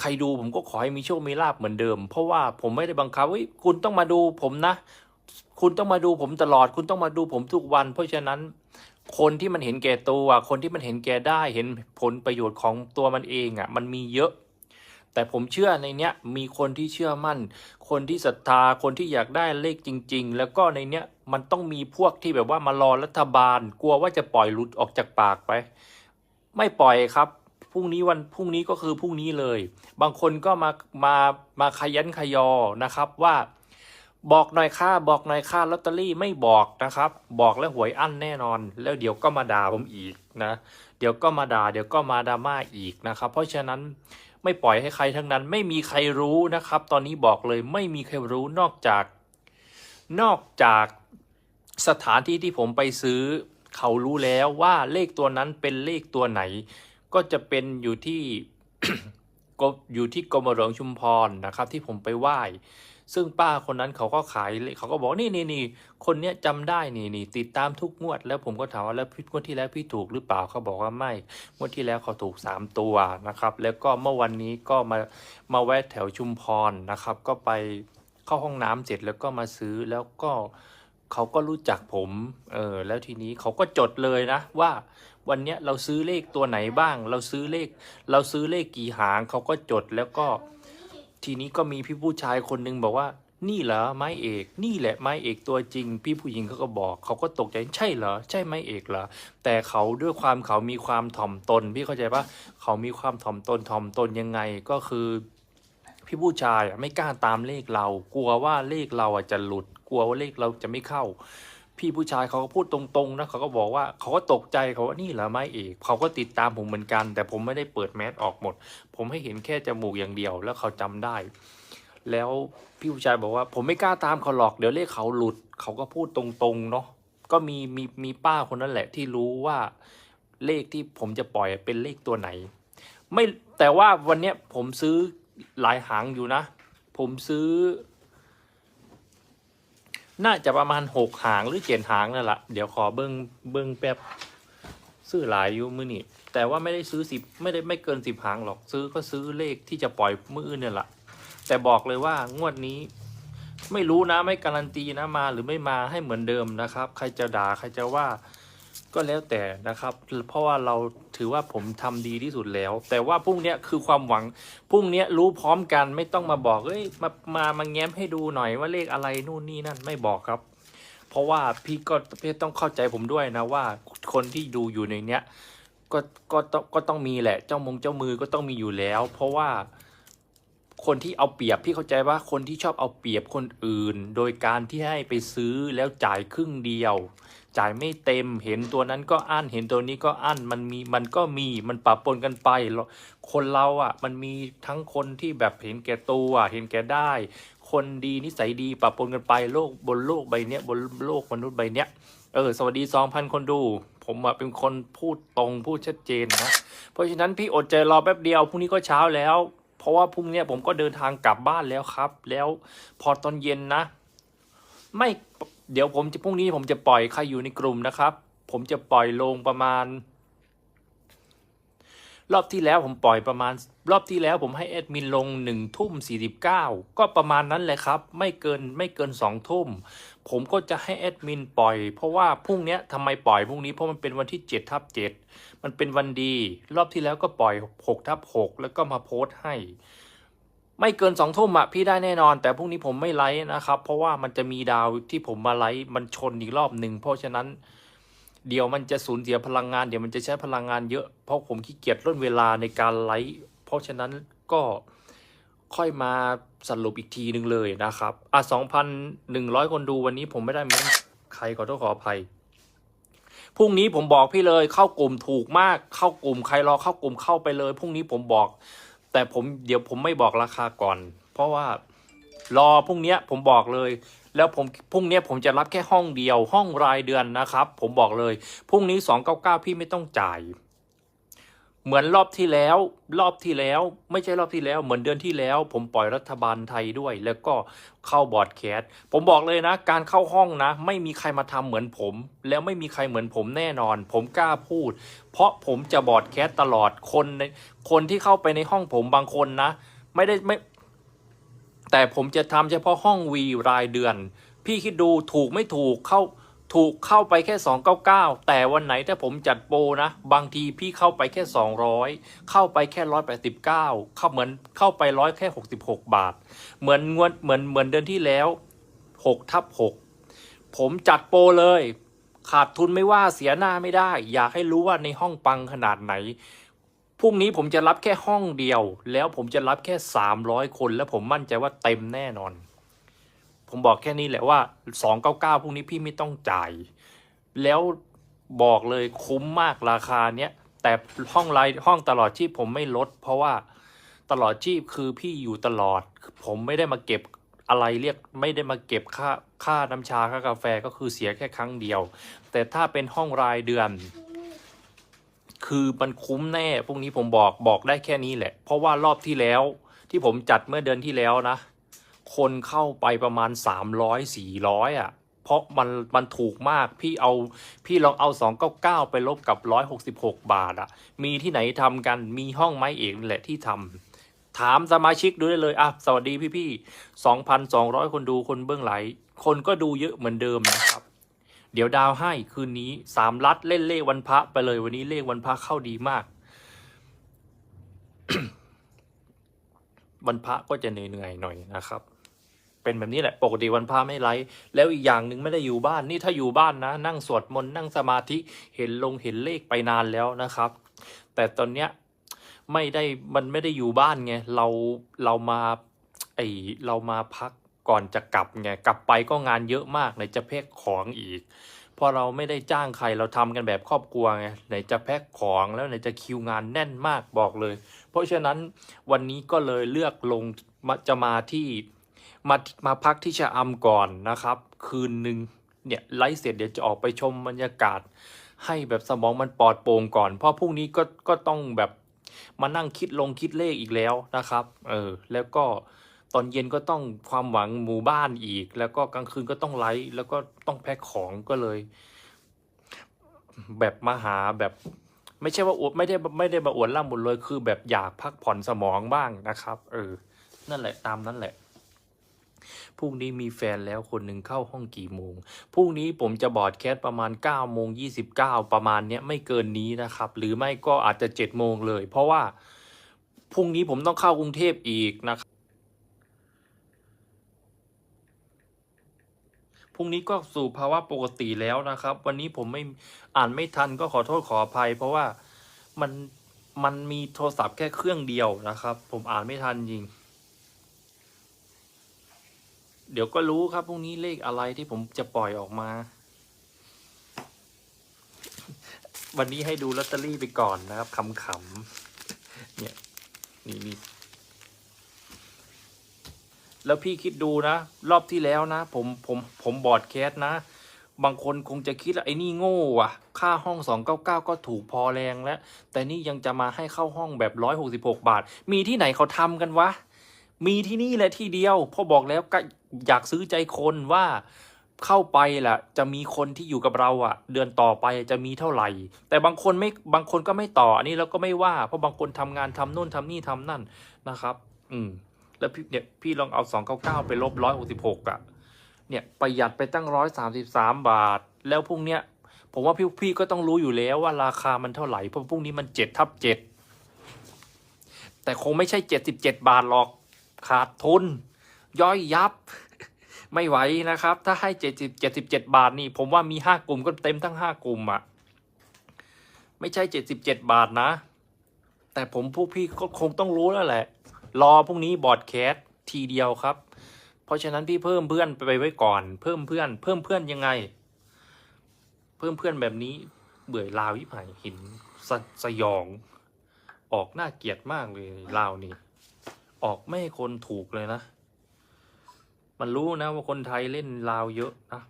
ใครดูผมก็ขอให้มีโชค มีลาบเหมือนเดิม เพราะว่าผมไม่ได้บังคับว่าคุณต้องมาดูผมนะ คุณต้องมาดูผมตลอด คุณต้องมาดูผมทุกวัน เพราะฉะนั้นคนที่มันเห็นแก่ตัวคนที่มันเห็นแก่ได้เห็นผลประโยชน์ของตัวมันเองอะ่ะ มันมีเยอะ แต่ผมเชื่อในเนี้ยมีคนที่เชื่อมั่น คนที่ศรัทธาคนที่อยากได้เลขจริง ๆ แล้วก็ในเนี้ยมันต้องมีพวกที่แบบว่ามารอรัฐบาล กลัวว่าจะปล่อยหลุดออกจากปากไป ไม่ปล่อยครับ พรุ่งนี้วันพรุ่งนี้ก็คือพรุ่งนี้เลย บางคนก็มามามาขยันขยอนะครับว่าบอกหน่อยค่าบอกหน่อยค่าลอตเตอรี่ไม่บอกนะครับ บอกแล้วหวยอั้นแน่นอน แล้วเดี๋ยวก็มาด่าผมอีกนะ เดี๋ยวก็มาด่าเดี๋ยวก็มาดราม่าอีกนะครับ เพราะฉะนั้นไม่ปล่อยให้ใครทั้งนั้น ไม่มีใครรู้นะครับ ตอนนี้บอกเลยไม่มีใครรู้นอกจาก นอกจากสถานที่ที่ผมไปซื้อ เขารู้แล้วว่าเลขตัวนั้นเป็นเลขตัวไหน ก็จะเป็นอยู่ที่ก็อยู่ที่กรมหลวงชุมพรนะครับ ที่ผมไปไหว้ ซึ่งป้าคนนั้นเขาก็ขายเขาก็บอกนี่นี่นี่คนเนี้ยจำได้นี่นี่ติดตามทุกงวด แล้วผมก็ถามว่าแล้วพี่งวดที่แล้วพี่ถูกหรือเปล่าเขาบอกว่าไม่งวดที่แล้วเขาถูกสามตัวนะครับ แล้วก็เมื่อวันนี้ก็มามาแวะแถวชุมพรนะครับ ก็ไปเข้าห้องน้ำเสร็จแล้วก็มาซื้อแล้วก็เขาก็รู้จักผม เออ แล้วทีนี้เขาก็จดเลยนะว่า วันนี้เราซื้อเลขตัวไหนบ้าง เราซื้อเลข เราซื้อเลขกี่หางเขาก็จดแล้วก็ ทีนี้ก็มีพี่ผู้ชายคนหนึ่งบอกว่า นี่เหรอไม้เอก นี่แหละไม้เอกตัวจริง พี่ผู้หญิงเขาก็บอก เขาก็ตกใจใช่เหรอใช่ไม้เอกเหรอแต่เขาด้วยความเขามีความถ่อมตน พี่เข้าใจปะเขามีความถ่อมตนถ่อมตนยังไงก็คือพี่ผู้ชายไม่กล้าตามเลขเรา กลัวว่าเลขเราจะหลุด กลัวว่าเลขเราจะไม่เข้า พี่ผู้ชายเขาก็พูดตรงๆนะเขาก็บอกว่าเขาก็ตกใจเขาว่านี่เหรอไม้เอกเขาก็ติดตามผมเหมือนกัน แต่ผมไม่ได้เปิดแมสออกหมด ผมให้เห็นแค่จมูกอย่างเดียวแล้วเขาจำได้ แล้วพี่ผู้ชายบอกว่า ผมไม่กล้าตามเขาหรอกเดี๋ยวเลขเขาหลุด เขาก็พูดตรงๆเนาะก็มีมีมีป้าคนนั้นแหละ ที่รู้ว่าเลขที่ผมจะปล่อยเป็นเลขตัวไหน ไม่แต่ว่าวันเนี้ยผมซื้อหลายหางอยู่นะ ผมซื้อ น่าจะประมาณหกหางหรือเจ็ดหางนั่นแหละเดี๋ยวขอเบิ้งเบิ้งแป๊บซื้อหลายอยู่มือนี่แต่ว่าไม่ได้ซื้อสิบไม่ได้ไม่เกินสิบหางหรอกซื้อก็ซื้อเลขที่จะปล่อยมืออื่นเนี่ยแหละแต่บอกเลยว่างวดนี้ ไม่รู้นะไม่การันตีนะมาหรือไม่มาให้เหมือนเดิมนะครับ ใครจะด่าใครจะว่า ก็แล้วแต่นะครับ เพราะว่าเราถือว่าผมทำดีที่สุดแล้ว แต่ว่าพรุ่งนี้คือความหวังพรุ่งนี้รู้พร้อมกันไม่ต้องมาบอกเอ้ยมามามาแง้มให้ดูหน่อยว่าเลขอะไรนู่นนี่นั่นไม่บอกครับ เพราะว่าพี่ก็พี่ต้องเข้าใจผมด้วยนะว่าคนที่ดูอยู่ในเนี้ยก็ก็ต้องก็ต้องมีแหละ เจ้ามงเจ้ามือก็ต้องมีอยู่แล้ว เพราะว่า คนที่เอาเปรียบพี่เข้าใจว่าคนที่ชอบเอาเปรียบคนอื่น โดยการที่ให้ไปซื้อแล้วจ่ายครึ่งเดียว จ่ายไม่เต็มเห็นตัวนั้นก็อั้นเห็นตัวนี้ก็อั้นมันมีมันก็มีมันปะปนกันไป คนเราอะมันมีทั้งคนที่แบบเห็นแก่ตัวเห็นแก่ได้ คนดีนิสัยดีปะปนกันไปโลกบนโลกใบเนี้ยบนโลกมนุษย์ใบเนี้ยเออสวัสดีสองพันคนดู ผมเป็นคนพูดตรงพูดชัดเจนนะ เพราะฉะนั้นพี่อดใจรอแป๊บเดียวพรุ่งนี้ก็เช้าแล้ว เพราะว่าพรุ่งนี้ผมก็เดินทางกลับบ้านแล้วครับ แล้วพอตอนเย็นนะ ไม่เดี๋ยวผมจะพรุ่งนี้ผมจะปล่อยใครอยู่ในกลุ่มนะครับ ผมจะปล่อยลงประมาณ รอบที่แล้วผมปล่อยประมาณ รอบที่แล้วผมให้แอดมินลงหนึ่งทุ่มสี่สิบเก้าก็ประมาณนั้นแหละครับ ไม่เกินไม่เกินสองทุ่มผมก็จะให้แอดมินปล่อย เพราะว่าพรุ่งนี้ทำไมปล่อยพรุ่งนี้เพราะมันเป็นวันที่เจ็ดทับเจ็ด มันเป็นวันดี รอบที่แล้วก็ปล่อยหกทับหกแล้วก็มาโพสต์ให้ ไม่เกินสองทุ่มอะพี่ได้แน่นอน แต่พรุ่งนี้ผมไม่ไลฟ์นะครับ เพราะว่ามันจะมีดาวที่ผมมาไลฟ์มันชนอีกรอบหนึ่งเพราะฉะนั้นเดี๋ยวมันจะสูญเสียพลังงานเดี๋ยวมันจะใช้พลังงานเยอะ เพราะผมขี้เกียจล่นเวลาในการไลฟ์เพราะฉะนั้นก็ค่อยมาสรุปอีกทีหนึ่งเลยนะครับ อะสองพันหนึ่งร้อยคนดูวันนี้ผมไม่ได้ม้ใครขอโทษขออภัย พรุ่งนี้ผมบอกพี่เลยเข้ากลุ่มถูกมากเข้ากลุ่มใครรอเข้ากลุ่มเข้าไปเลยพรุ่งนี้ผมบอก แต่ผมเดี๋ยวผมไม่บอกราคาก่อน เพราะว่ารอพรุ่งเนี้ยผมบอกเลย แล้วผมพรุ่งเนี้ยผมจะรับแค่ห้องเดียวห้องรายเดือนนะครับ ผมบอกเลยพรุ่งนี้สองเก้าเก้าพี่ไม่ต้องจ่าย เหมือนรอบที่แล้ว รอบที่แล้ว ไม่ใช่รอบที่แล้ว เหมือนเดือนที่แล้ว ผมปล่อยรัฐบาลไทยด้วย แล้วก็เข้าบอร์ดแคสผมบอกเลยนะ การเข้าห้องนะ ไม่มีใครมาทำเหมือนผม แล้วไม่มีใครเหมือนผมแน่นอน ผมกล้าพูด เพราะผมจะบอร์ดแคสต์ตลอดคนในคนที่เข้าไปในห้องผมบางคนนะ ไม่ได้ไม่ แต่ผมจะทำเฉพาะห้องวีรายเดือน พี่คิดดูถูกไม่ถูกเข้า ถูกเข้าไปแค่ 299 แต่วันไหนถ้าผมจัดโปรนะ บางทีพี่เข้าไปแค่ 200 เข้าไปแค่ 189 เข้าเหมือนเข้าไปร้อยแค่ 66 บาท เหมือนงวดเหมือนเหมือนเดือนที่แล้ว6ทับ6ผมจัดโปรเลย ขาดทุนไม่ว่าเสียหน้าไม่ได้ อยากให้รู้ว่าในห้องปังขนาดไหนพรุ่งนี้ผมจะรับแค่ห้องเดียว แล้วผมจะรับแค่สามร้อยคน แล้วผมมั่นใจว่าเต็มแน่นอน ผมบอกแค่นี้แหละว่าสองเก้าเก้าพรุ่งนี้พี่ไม่ต้องจ่าย แล้วบอกเลยคุ้มมากราคาเนี้ยแต่ห้องไลห้องตลอดชีพผมไม่ลด เพราะว่าตลอดชีพคือพี่อยู่ตลอด ผมไม่ได้มาเก็บอะไรเรียกไม่ได้มาเก็บค่าค่าน้ำชาค่ากาแฟก็คือเสียแค่ครั้งเดียว แต่ถ้าเป็นห้องรายเดือน คือมันคุ้มแน่พวกนี้ผมบอกบอกได้แค่นี้แหละ เพราะว่ารอบที่แล้วที่ผมจัดเมื่อเดือนที่แล้วนะ คนเข้าไปประมาณสามร้อยสี่ร้อยอะ เพราะมันมันถูกมากพี่เอาพี่ลองเอาสองเก้าเก้าไปลบกับร้อยหกสิบหกบาทอะ มีที่ไหนทำกันมีห้องไม้เอกแหละที่ทำถามสมาชิกดูได้เลยอะสวัสดีพี่พี่สองพันสองร้อยคนดูคนเบื้องไหล คนก็ดูเยอะเหมือนเดิมนะครับ เดี๋ยวดาวให้คืนนี้สามลัดเล่นเลขวันพระไปเลยวันนี้เลขวันพระเข้าดีมากวันพระก็จะเหนื่อยๆหน่อยนะครับ เป็นแบบนี้แหละปกติวันพระไม่ไลฟ์แล้วอีกอย่างหนึ่งไม่ได้อยู่บ้านนี่ถ้าอยู่บ้านนะ นั่งสวดมนต์นั่งสมาธิเห็นลงเห็นเลขไปนานแล้วนะครับ แต่ตอนเนี้ยไม่ได้มันไม่ได้อยู่บ้านไงเราเรามาไอเรามาพักก่อนจะกลับไงกลับไปก็งานเยอะมากไหนจะแพ็คของอีกพอเราไม่ได้จ้างใครเราทำกันแบบครอบครัวไงไหนจะแพ็คของแล้วไหนจะคิวงานแน่นมากบอกเลย เพราะฉะนั้นวันนี้ก็เลยเลือกลงจะมาที่ มามาพักที่ชะอำก่อนนะครับ คืนหนึ่งเนี่ยไลฟ์เสร็จเดี๋ยวจะออกไปชมบรรยากาศ ให้แบบสมองมันปลอดโปร่งก่อน เพราะพรุ่งนี้ก็ก็ต้องแบบมานั่งคิดลงคิดเลขอีกแล้วนะครับ เออ แล้วก็ตอนเย็นก็ต้องความหวังหมู่บ้านอีก แล้วก็กลางคืนก็ต้องไลฟ์แล้วก็ต้องแพ็คของก็เลย แบบมาหาแบบ ไม่ใช่ว่าอวดไม่ได้ไม่ได้มาอวดร่ำบุญเลยคือแบบอยากพักผ่อนสมองบ้างนะครับ เออ นั่นแหละตามนั้นแหละ พรุ่งนี้มีแฟนแล้วคนหนึ่งเข้าห้องกี่โมง พรุ่งนี้ผมจะบอดแคสประมาณ9โมง29ประมาณเนี้ยไม่เกินนี้นะครับ หรือไม่ก็อาจจะ7โมงเลย เพราะว่าพรุ่งนี้ผมต้องเข้ากรุงเทพอีกนะครับพรุ่งนี้ก็สู่ภาวะปกติแล้วนะครับ วันนี้ผมไม่อ่านไม่ทันก็ขอโทษขออภัย เพราะว่ามันมันมีโทรศัพท์แค่เครื่องเดียวนะครับ ผมอ่านไม่ทันจริง เดี๋ยวก็รู้ครับพรุ่งนี้เลขอะไรที่ผมจะปล่อยออกมา วันนี้ให้ดูลอตเตอรี่ไปก่อนนะครับขำๆเนี่ยนี่นี่แล้วพี่คิดดูนะ รอบที่แล้วนะ ผมผมผมบอดแคสนะ บางคนคงจะคิดว่าไอ้นี่โง่ว่ะ ค่าห้อง 299 ก็ถูกพอแรงแล้ว แต่นี่ยังจะมาให้เข้าห้องแบบ 166 บาท มีที่ไหนเขาทำกันวะ มีที่นี่แหละที่เดียวเพอบอกแล้วก็อยากซื้อใจคนว่าเข้าไปล่ะ จะมีคนที่อยู่กับเราอะ เดือนต่อไปจะมีเท่าไหร่ แต่บางคนไม่บางคนก็ไม่ต่ออันนี้เราก็ไม่ว่า เพราะบางคนทำงานทำนู่นทำนี่ทำนั่นนะครับ อืม แล้วพี่เนี่ยพี่ลองเอาสองเก้าเก้าไปลบร้อยหกสิบหกอะ เนี่ยประหยัดไปตั้งร้อยสามสิบสามบาท แล้วพรุ่งเนี้ยผมว่าพี่พี่ก็ต้องรู้อยู่แล้วว่าราคามันเท่าไหร่เพราะพรุ่งนี้มันเจ็ดทับเจ็ดแต่คงไม่ใช่เจ็ดสิบเจ็ดบาทหรอก ขาดทุน ย่อยยับ ไม่ไหวนะครับ ถ้าให้เจ็ดสิบเจ็ดสิบเจ็ดบาทนี่ ผมว่ามีห้ากลุ่มก็เต็มทั้งห้ากลุ่มอะ ไม่ใช่เจ็ดสิบเจ็ดบาทนะ แต่ผมพวกพี่ก็คงต้องรู้แล้วแหละ รอพรุ่งนี้บอร์ดแคสทีเดียวครับ เพราะฉะนั้นพี่เพิ่มเพื่อนไปไว้ก่อน เพิ่มเพื่อน เพิ่มเพื่อนยังไง เพิ่มเพื่อนแบบนี้ เบื่อลาวยิบหายห็นสสยอง ออกน่าเกลียดมากเลยลาวนี่ ออกไม่ให้คนถูกเลยนะ มันรู้นะว่าคนไทยเล่นลาวเยอะนะ